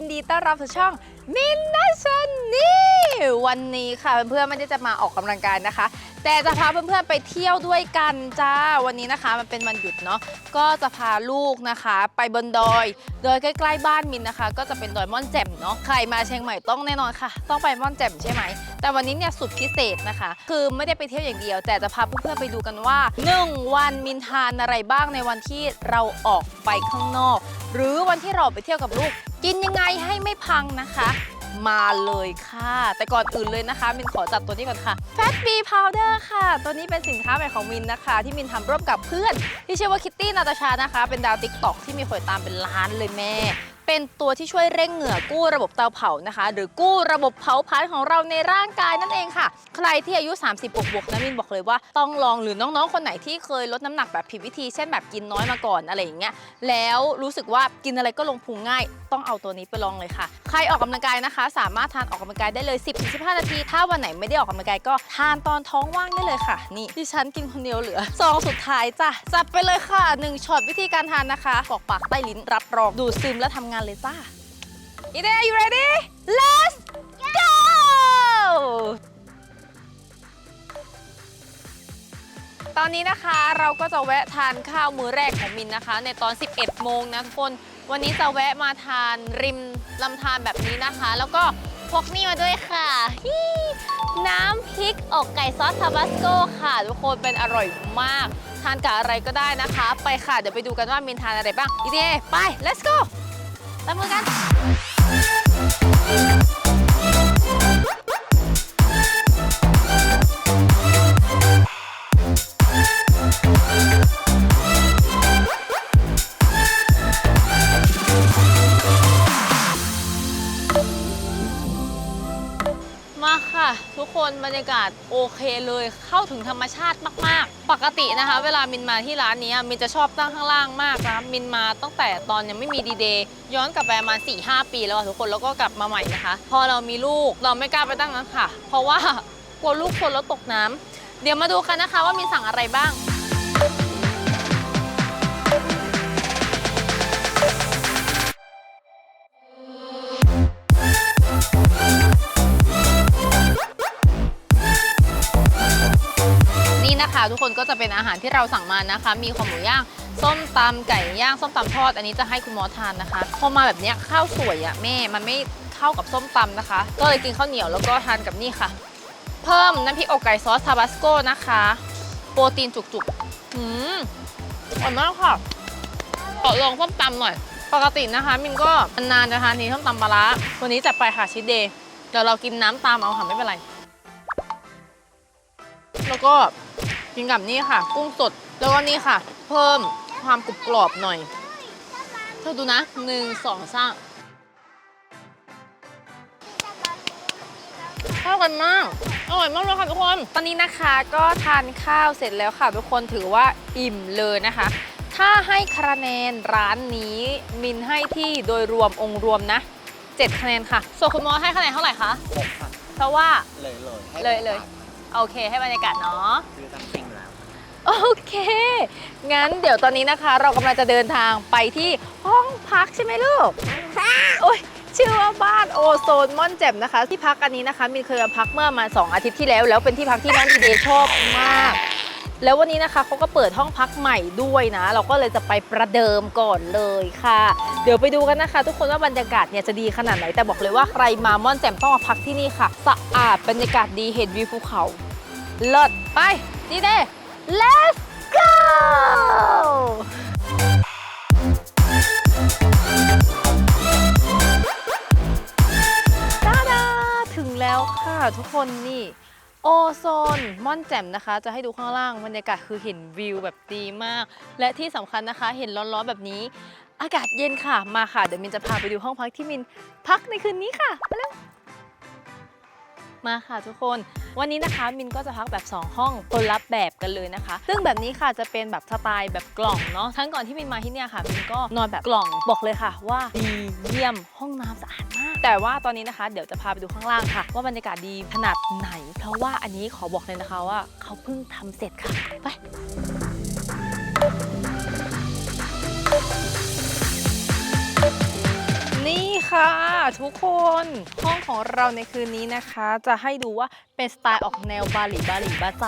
ยินดีต้อนรับสู่ช่องมินนัชันนี่วันนี้ค่ะเพื่อนๆไม่ได้จะมาออกกำลังกายนะคะ แต่จะพาเพื่อนๆไปเที่ยวด้วยกันจ้าวันนี้นะคะ มันเป็นวันหยุดเนาะก็จะพาลูกนะคะ ไปบนดอยโดยใกล้ๆบ้านมินนะคะ ก็จะเป็นดอยม่อนแจ่มเนาะใครมาเชียงใหม่ต้องแน่นอนค่ะ ต้องไปม่อนแจ่มใช่ไหมแต่วันนี้เนี่ยสุดพิเศษนะคะ คือไม่ได้ไปเที่ยวอย่างเดียว แต่จะพาเพื่อนๆไปดูกันว่า 1 วันมินทานอะไรบ้างในวันที่เราออกไปข้างนอก หรือวันที่เราไปเที่ยวกับลูก กินยังไงให้ไม่พังนะคะ มาเลยค่ะ แต่ก่อนอื่นเลยนะคะ มินขอจับตัวนี้ก่อนค่ะ Fat B Powder ค่ะ ตัวนี้เป็นสินค้าใหม่ของมินนะคะ ที่มินทำร่วมกับเพื่อน ที่ชื่อว่าคิตตี้นาตาชานะคะ เป็นดาวติ๊กต็อกที่มีคนตามเป็นล้านเลยแม่ เป็นตัวที่ช่วยเร่งเหงื่อกู้ระบบเตาเผานะคะ หรือกู้ระบบเผาผลาญของเราในร่างกายนั่นเองค่ะ ใครที่อายุ 30บวกบวกๆนะมินบอกเลยว่าต้องลองหรือน้องๆ คนไหนที่เคยลดน้ำหนักแบบผิดวิธี เช่นแบบกินน้อยมาก่อนอะไรอย่างเงี้ยแล้วรู้สึกว่ากินอะไรก็ลงพุงง่าย ต้องเอาตัวนี้ไปลองเลยค่ะ ใครออกกำลังกายนะคะ สามารถทานออกกำลังกายได้เลย 10-15 นาที ถ้าวันไหนไม่ได้ออกกำลังกายก็ทานตอนท้องว่างได้เลยค่ะ นี่ที่ฉันกินคนเดียวเหลือซองสุดท้ายจ้ะจับไปเลยค่ะหนึ่งช็อตวิธีการทานนะคะปอกปากใต้ลิ้นรับรองดูดซึมและทำงานเลยจ้า Ide, are you ready? Let's go! ตอนนี้นะคะเราก็จะแวะทานข้าวมื้อแรกของมินนะคะ ในตอน 11 โมงนะทุกคน วันนี้จะแวะมาทานริมลำธารแบบนี้นะคะ แล้วก็พกนี่มาด้วยค่ะน้ำพริกอกไก่ซอสทาบาสโกค่ะ ทุกคนเป็นอร่อยมาก ทานกับอะไรก็ได้นะคะ ไปค่ะ เดี๋ยวไปดูกันว่ามินทานอะไรบ้างอีเดไป let's go ตามมือกัน คนบรรยากาศโอเคเลยเข้าถึงธรรมชาติมาก ๆ ปกตินะคะ เวลามินมาที่ร้านนี้มินจะชอบตั้งข้างล่างมากนะมินมาตั้งแต่ตอนยังไม่มีดีเดย์ย้อนกลับไปประมาณ4 5 ปีแล้วอะทุกคนแล้วก็กลับมาใหม่นะคะ พอเรามีลูกเราไม่กล้าไปตั้งนั้นค่ะ เพราะว่ากลัวลูกคนแล้วตกน้ำเดี๋ยวมาดูกันนะคะว่ามินสั่งอะไรบ้าง ทุกคนก็จะเป็นอาหารที่เราสั่งมานะคะ มีข้าวหมูย่างส้มตำไก่ย่างส้มตำทอด อันนี้จะให้คุณหมอทานนะคะพอมาแบบนี้ข้าวสวยอะแม่มันไม่เข้ากับส้มตำนะคะ ก็เลยกินข้าวเหนียวแล้วก็ทานกับนี่ค่ะ เพิ่มน้ำพริกอกไก่ซอสทาบาสโกนะคะ โปรตีนจุกๆหืมอร่อยมากค่ะขอลองส้มตำหน่อย ปกตินะคะ มินก็นานๆจะทานทีส้มตำปลาร้าวันนี้จัดไปค่ะชิดเดย์เดี๋ยวเรากินน้ำตามเอาค่ะไม่เป็นไร แล้วก็ กินกับนี่ค่ะ กุ้งสดแล้วก็นี่ค่ะ เพิ่มความกรุบกรอบหน่อยเธอดูนะหนึ่งสองสามเข้ากันมากอร่อยมากเลยค่ะทุกคน ตอนนี้นะคะก็ทานข้าวเสร็จแล้วค่ะ ทุกคนถือว่าอิ่มเลยนะคะ ถ้าให้คะแนนร้านนี้มินให้ที่โดยรวมองค์รวมนะ 7 คะแนนค่ะ ส่วนคุณมอสให้คะแนนเท่าไหร่คะหกค่ะเพราะว่าเลยเลยให้เลยเลยบรรากาศโอเคให้บรรยากาศเนาะคือทำจริงแล้ว โอเค งั้นเดี๋ยวตอนนี้นะคะ เรากำลังจะเดินทางไปที่ห้องพักใช่ไหมลูกโอ้ยชื่อว่าบ้านโอโซนม่อนแจ่มนะคะ ที่พักอันนี้นะคะมินเคยมาพักเมื่อมา2อาทิตย์ที่แล้ว แล้วเป็นที่พักที่น้องดีเดย์ชอบมาก แล้ววันนี้นะคะเขาก็เปิดห้องพักใหม่ด้วยนะ เราก็เลยจะไปประเดิมก่อนเลยค่ะ เดี๋ยวไปดูกันนะคะ ทุกคนว่าบรรยากาศเนี่ยจะดีขนาดไหนแต่บอกเลยว่าใครมาม่อนแจ่มต้องมาพักที่นี่ค่ะ สะอาดบรรยากาศดีเห็นวิวภูเขาเลิศไปดีเดย์ let's go ตาดาถึงแล้วค่ะทุกคนนี่ โอโซนม่อนแจ่มนะคะ จะให้ดูข้างล่างบรรยากาศคือเห็นวิวแบบดีมาก และที่สำคัญนะคะเห็นร้อนๆแบบนี้ อากาศเย็นค่ะมาค่ะ เดี๋ยวมินจะพาไปดูห้องพักที่มินพักในคืนนี้ค่ะมาเร็ว มาค่ะทุกคน วันนี้นะคะมินก็จะพักแบบ 2 ห้องคนละแบบกันเลยนะคะ ซึ่งแบบนี้ค่ะจะเป็นแบบสไตล์แบบกล่องเนาะทั้งก่อนที่มินมาที่เนี่ยค่ะมินก็นอนแบบกล่องบอกเลยค่ะ ว่าดีเยี่ยมห้องน้ำสะอาดมาก แต่ว่าตอนนี้นะคะ เดี๋ยวจะพาไปดูข้างล่างค่ะ ว่าบรรยากาศดีขนาดไหน เพราะว่าอันนี้ขอบอกเลยนะคะว่าเขาเพิ่งทำเสร็จค่ะไป ค่ะ ทุกคนห้องของเราในคืนนี้นะคะ จะให้ดูว่าเป็นสไตล์ออกแนวบาหลีบาหลีบาใจ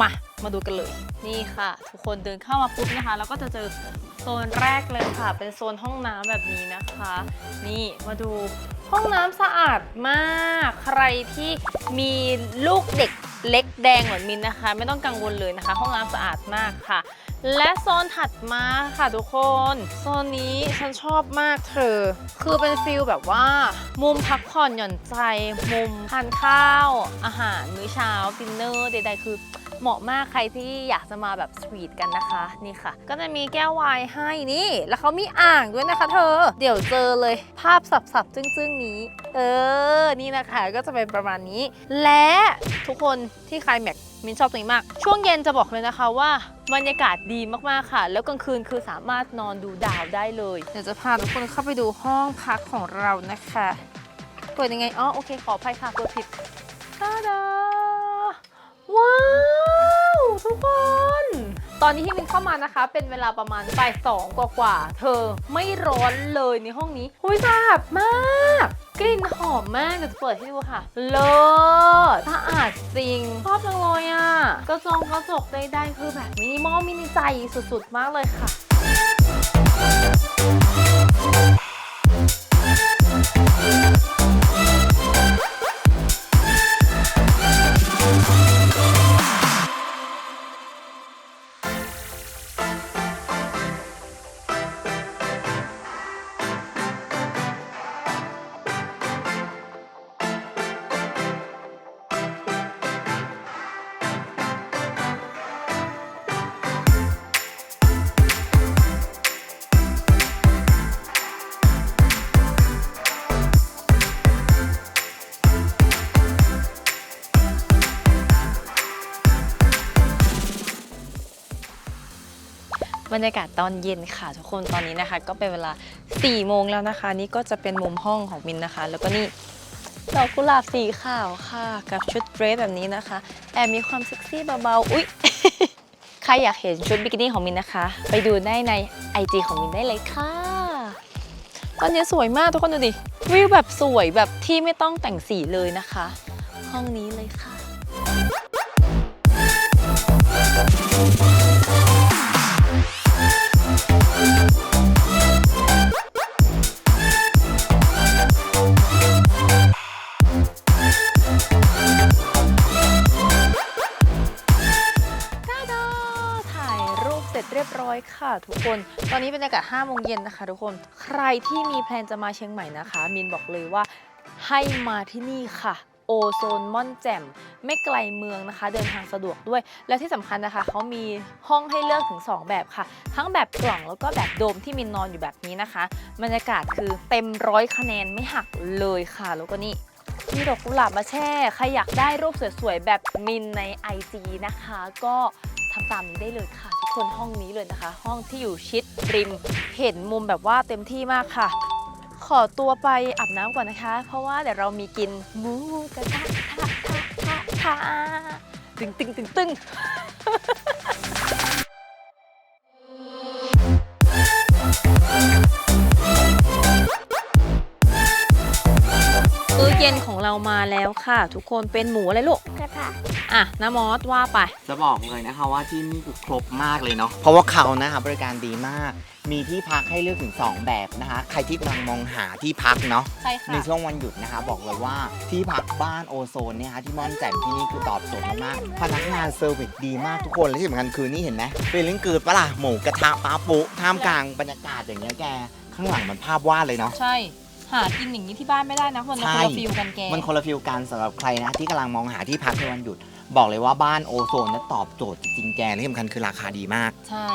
มา มาดูกันเลย นี่ค่ะ ทุกคนเดินเข้ามาปุ๊บนะคะ แล้วก็จะเจอโซนแรกเลยค่ะ เป็นโซนห้องน้ำแบบนี้นะคะ นี่มาดูห้องน้ำสะอาดมาก ใครที่มีลูกเด็ก เล็กแดงเหมือนมินนะคะ ไม่ต้องกังวลเลยนะคะ ห้องน้ำสะอาดมากค่ะ และโซนถัดมาค่ะทุกคน โซนนี้ฉันชอบมากเธอ คือเป็นฟิลแบบว่า มุมพักผ่อนหย่อนใจ มุมทานข้าว อาหารมื้อเช้าดินเนอร์ใดๆคือ เหมาะมากใครที่อยากจะมาแบบสวีทกันนะคะนี่ค่ะ ก็จะมีแก้วไวน์ให้นี่ แล้วเขามีอ่างด้วยนะคะ เธอ เดี๋ยวเจอเลยภาพสับๆจึ้งๆนี้ เออ นี่นะคะก็จะเป็นประมาณนี้ และทุกคนที่ใครแม็กมินชอบตรงนี้มาก ช่วงเย็นจะบอกเลยนะคะว่าบรรยากาศดีมากๆค่ะ แล้วกลางคืนคือสามารถนอนดูดาวได้เลย เดี๋ยวจะพาทุกคนเข้าไปดูห้องพักของเรานะคะ เปิดยังไง อ๋อ โอเค ขออภัยค่ะเปิดผิดตาดา ทุกคน ตอนนี้ที่มินเข้ามานะคะ เป็นเวลาประมาณบ่ายสองกว่าๆเธอไม่ร้อนเลยในห้องนี้หุยสะอาดมาก กลิ่นหอมมากเดี๋ยวจะเปิดให้ดูค่ะ เลิศสะอาดจริงชอบจังเลยอะกระจงกระจกใดๆคือแบบมินิมอลมินิใจสุดๆมากเลยค่ะ บรรยากาศตอนเย็นค่ะ ทุกคนตอนนี้นะคะ ก็เป็นเวลา4โมงแล้วนะคะ นี่ก็จะเป็นมุมห้องของมินนะคะ แล้วก็นี่ดอกกุหลาบสีขาวค่ะ กับชุดเดรสแบบนี้นะคะ แอบมีความเซ็กซี่เบาๆอุ๊ย ใครอยากเห็นชุดบิกินี่ของมินนะคะ ไปดูได้ใน IG ของมินได้เลยค่ะ ตอนนี้สวยมากทุกคนดูดิวิวแบบสวยแบบที่ไม่ต้องแต่งสีเลยนะคะ ห้องนี้เลยค่ะ ทุกคน ตอนนี้บรรยากาศ5โมงเย็นนะคะทุกคน ใครที่มีแพลนจะมาเชียงใหม่นะคะ มินบอกเลยว่าให้มาที่นี่ค่ะ โอโซนม่อนแจ่มไม่ไกลเมืองนะคะ เดินทางสะดวกด้วย และที่สำคัญนะคะเขามีห้องให้เลือกถึง 2 แบบค่ะ ทั้งแบบกล่องแล้วก็แบบโดมที่มินนอนอยู่แบบนี้นะคะบรรยากาศคือเต็มร้อยคะแนนไม่หักเลยค่ะ แล้วก็นี่มีดอกกุหลาบมาแช่ ใครอยากได้รูปสวยๆ แบบมินใน IG นะคะ ก็ ทำตามนี้ได้เลยค่ะ ทุกคนห้องนี้เลยนะคะ ห้องที่อยู่ชิดริม เห็นมุมแบบว่าเต็มที่มากค่ะ ขอตัวไปอาบน้ำก่อนนะคะ เพราะว่าเดี๋ยวเรามีกินหมูกระทะทะทะทะทะตึงตึงตึงตึง เย็นของเรามาแล้วค่ะ ทุกคนเป็นหมูอะไรลูกกระทะอะน้ามอสว่าไป จะบอกเลยนะคะว่าที่นี่คือครบมากเลยเนาะเพราะว่าเขานะคะบริการดีมาก มีที่พักให้เลือกถึง 2 แบบนะคะ ใครที่กำลังมองหาที่พักเนาะใช่ค่ะในช่วงวันหยุดนะคะ บอกเลยว่าที่พักบ้านโอโซนเนี่ยคะที่ม่อนแจ่มที่นี่คือตอบโจทย์มากๆพนักงานเซอร์วิสดีมากทุกคนและที่สำคัญคือนี่เห็นไหมเป็นลิ้นกืดปะล่ะหมูกระทะปลาปุท่ามกลางบรรยากาศอย่างเงี้ยแกข้างหลังมันภาพวาดเลยเนาะใช่ หากินอย่างนี้ที่บ้านไม่ได้นะคนละใช่ คนละฟิลกันแก มันคนละฟิลกันสำหรับใครนะที่กำลังมองหาที่พักในวันหยุด บอกเลยว่าบ้านโอโซนนะตอบโจทย์จริงๆแกและที่สำคัญคือราคาดีมาก ใช่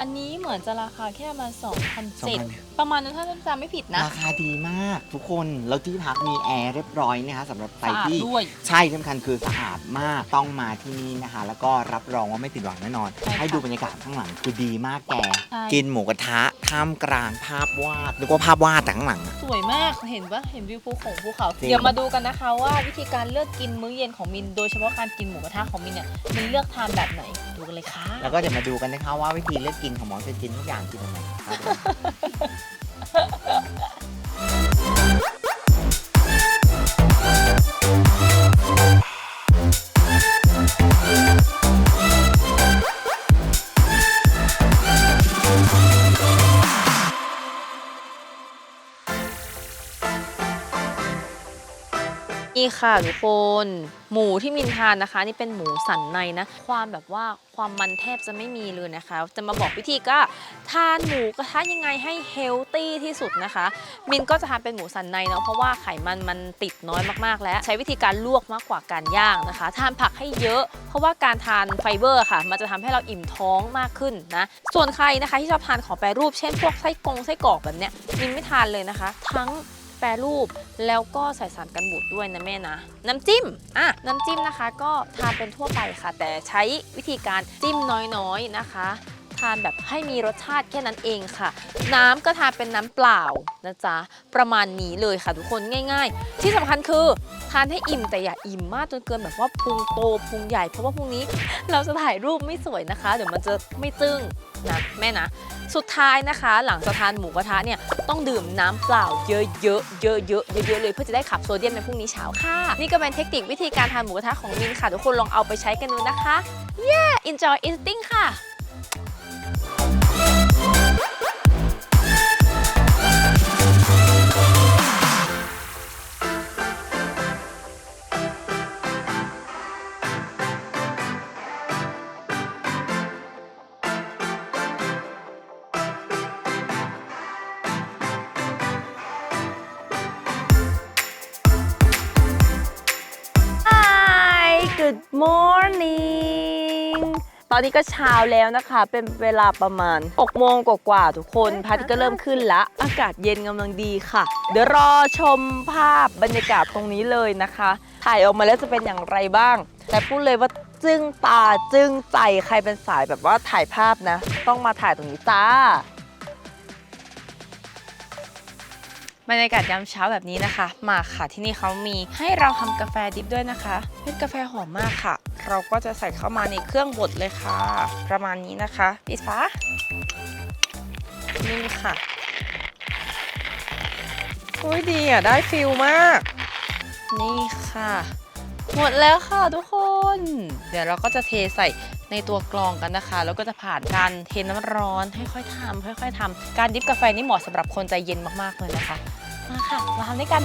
อันนี้เหมือนจะราคาแค่ประมาณ2,007 2,000 ประมาณนั้นถ้าจำไม่ผิดนะราคาดีมากทุกคนแล้วที่พักมีแอร์เรียบร้อยนะคะสำหรับใครสะอาดที่ ด้วย ใช่ที่สำคัญคือสะอาดมากต้องมาที่นี่นะคะ แล้วก็รับรองว่าไม่ผิดหวังแน่นอน ใช่ค่ะให้ดูบรรยากาศข้างหลังคือดีมากแก ใช่ กินหมูกระทะท่ามกลางภาพวาดนึกว่าภาพวาดแต่ข้างหลังอะ สวยมากเห็นปะเห็นวิวภูเขาภูเขา จริง เดี๋ยวมาดูกันนะคะว่าวิธีการเลือกกินมื้อเย็นของมิน โดยเฉพาะการกินหมูกระทะของมินเนี่ยมินเลือกทานแบบไหนดูกันเลยค่ะแล้วก็เดี๋ยวมาดูกันนะคะว่าวิธีเลือกกินของหมอเซนจินทุกอย่างกินยังไงครับผม ค่ะทุกคน หมูที่มินทานนะคะ นี่เป็นหมูสันในนะ ความแบบว่าความมันแทบจะไม่มีเลยนะคะ จะมาบอกวิธีก็ทานหมูกระทะยังไงให้เฮลตี้ที่สุดนะคะ มินก็จะทานเป็นหมูสันในเนาะเพราะว่าไขมันมันติดน้อยมากๆ แล้ว ใช้วิธีการลวกมากกว่าการย่างนะคะ ทานผักให้เยอะ เพราะว่าการทานไฟเบอร์ค่ะ มันจะทำให้เราอิ่มท้องมากขึ้นนะ ส่วนใครนะคะที่ชอบทานของแปรรูปเช่นพวกไส้กงไส้กรอกแบบเนี้ยมินไม่ทานเลยนะคะ ทั้ง รรูป แล้วก็ใส่สารกันบูดด้วยนะแม่นะ น้ำจิ้มอะน้ำจิ้มนะคะ ก็ทานเป็นทั่วไปค่ะ แต่ใช้วิธีการจิ้มน้อยๆนะคะทานแบบให้มีรสชาติแค่นั้นเองค่ะ น้ำก็ทานเป็นน้ำเปล่านะจ๊ะ ประมาณนี้เลยค่ะทุกคนง่าย ๆ ที่สำคัญคือทานให้อิ่มแต่อย่าอิ่มมากจนเกินแบบว่าพุงโตพุงใหญ่เพราะว่าพรุ่งนี้เราจะถ่ายรูปไม่สวยนะคะ เดี๋ยวมันจะไม่จึ้งนะแม่นะ สุดท้ายนะคะ หลังจากทานหมูกระทะเนี่ยต้องดื่มน้ำเปล่าเยอะๆเยอะๆเยอะๆเลยเพื่อจะได้ขับโซเดียมในพรุ่งนี้เช้าค่ะ นี่ก็เป็นเทคนิควิธีการทานหมูกระทะของมินค่ะทุกคนลองเอาไปใช้กันดูนะคะ yeah enjoy eating ค่ะ morning ตอนนี้ก็เช้าแล้วนะคะ เป็นเวลาประมาณ6โมงกว่าๆทุกคนพระอาทิตย์ก็เริ่มขึ้นละ อากาศเย็นกำลังดีค่ะ เดี๋ยวรอชมภาพบรรยากาศตรงนี้เลยนะคะ ถ่ายออกมาแล้วจะเป็นอย่างไรบ้าง แต่พูดเลยว่าจึ้งตาจึ้งใจใครเป็นสายแบบว่าถ่ายภาพนะ ต้องมาถ่ายตรงนี้จ้า บรรยากาศยามเช้าแบบนี้นะคะ มาค่ะที่นี่เขามีให้เราทำกาแฟดิบด้วยนะคะเป็นกาแฟหอมมากค่ะ เราก็จะใส่เข้ามาในเครื่องบดเลยค่ะ ประมาณนี้นะคะปิดฝานี่ค่ะโอ้ยดีอะ ได้ฟิลมาก นี่ค่ะ หมดแล้วค่ะทุกคน เดี๋ยวเราก็จะเทใส่ในตัวกรองกันนะคะ แล้วก็จะผ่านการเทน้ำร้อนค่อยๆทำค่อยๆทำการดิฟกาแฟนี่เหมาะสำหรับคนใจเย็นมากๆเลยนะคะ มาค่ะ มาทำด้วยกัน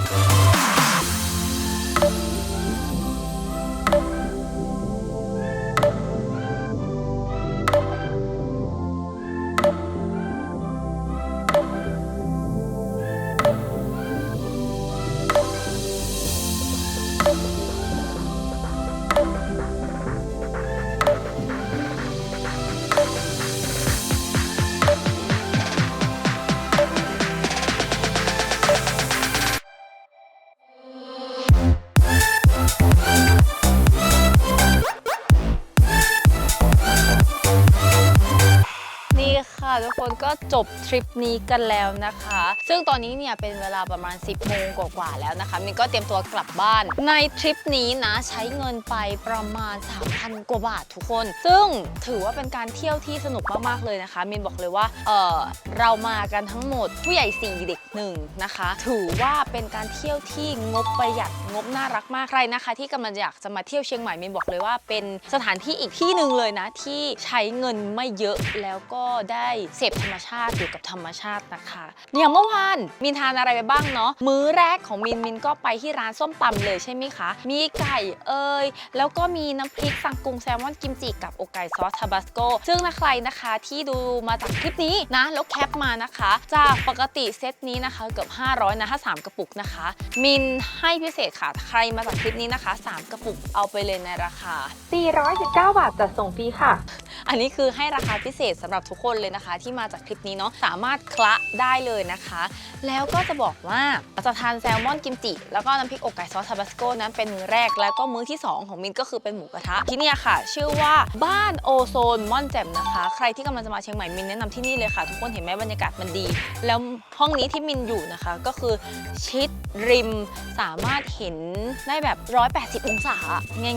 ก็จบทริปนี้กันแล้วนะคะ ซึ่งตอนนี้เนี่ยเป็นเวลาประมาณ 10โมงกว่าๆแล้วนะคะมินก็เตรียมตัวกลับบ้าน ในทริปนี้นะใช้เงินไปประมาณ 3,000 กว่าบาททุกคน ซึ่งถือว่าเป็นการเที่ยวที่สนุกมากๆเลยนะคะมินบอกเลยว่าเออเรามากันทั้งหมดผู้ใหญ่ 4 เด็ก1นะคะ ถือว่าเป็นการเที่ยวที่งบประหยัดงบน่ารักมากใครนะคะ ที่กำลังอยากจะมาเที่ยวเชียงใหม่มินบอกเลยว่าเป็นสถานที่อีกที่หนึ่งเลยนะที่ใช้เงินไม่เยอะแล้วก็ได้เสพธรรมชาติอยู่กับธรรมชาตินะคะอย่างเมื่อวานมินทานอะไรไปบ้างเนาะมื้อแรกของมินมินก็ไปที่ร้านส้มตำเลยใช่ไหมคะ มีไก่เอ่ยแล้วก็มีน้ำพริกสังกุงแซลมอนกิมจิกับอกไก่ซอสทาบาสโกซึ่งถ้าใครนะคะที่ดูมาจากคลิปนี้นะแล้วแคปมานะคะ จากปกติเซตนี้นะคะเกือบ500นะถ้า3กระปุกนะคะ มินให้พิเศษค่ะใครมาจากคลิปนี้นะคะ 3 กระปุกเอาไปเลยในราคา 419 บาทจัดส่งฟรีค่ะ อันนี้คือให้ราคาพิเศษสำหรับทุกคนเลยนะคะ ที่มาจากคลิปนี้เนาะสามารถคละได้เลยนะคะ แล้วก็จะบอกว่าจะทานแซลมอนกิมจิ แล้วก็น้ำพริกอกไก่ซอสทาบาสโกนั้นเป็นมื้อแรกแล้วก็มื้อที่ 2 ของมินก็คือเป็นหมูกระทะที่นี่ค่ะ ชื่อว่าบ้านโอโซนม่อนแจ่มนะคะ ใครที่กำลังจะมาเชียงใหม่มินแนะนำที่นี่เลยค่ะ ทุกคนเห็นไหมบรรยากาศมันดี แล้วห้องนี้ที่มินอยู่นะคะ ก็คือชิดริมสามารถเห็นได้แบบ 180 องศา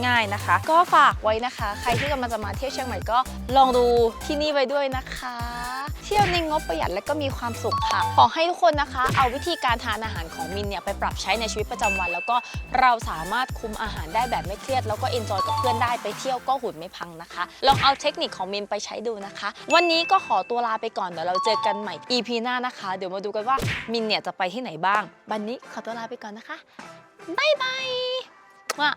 ง่าย ๆนะคะ ก็ฝากไว้นะคะ ใครที่กำลังจะมาเที่ยวเชียงใหม่ก็ลองดูที่นี่ไว้ด้วยนะคะ เที่ยวในงบประหยัดและก็มีความสุขค่ะ ขอให้ทุกคนนะคะ เอาวิธีการทานอาหารของมินเนี่ยไปปรับใช้ในชีวิตประจำวัน แล้วก็เราสามารถคุมอาหารได้แบบไม่เครียด แล้วก็เอนจอยกับเพื่อนได้ไปเที่ยวก็หุ่นไม่พังนะคะ ลองเอาเทคนิคของมินไปใช้ดูนะคะ วันนี้ก็ขอตัวลาไปก่อนเดี๋ยวเราเจอกันใหม่ EP หน้านะคะ เดี๋ยวมาดูกันว่ามินเนี่ยจะไปที่ไหนบ้าง วันนี้ขอตัวลาไปก่อนนะคะบ๊ายบายว่า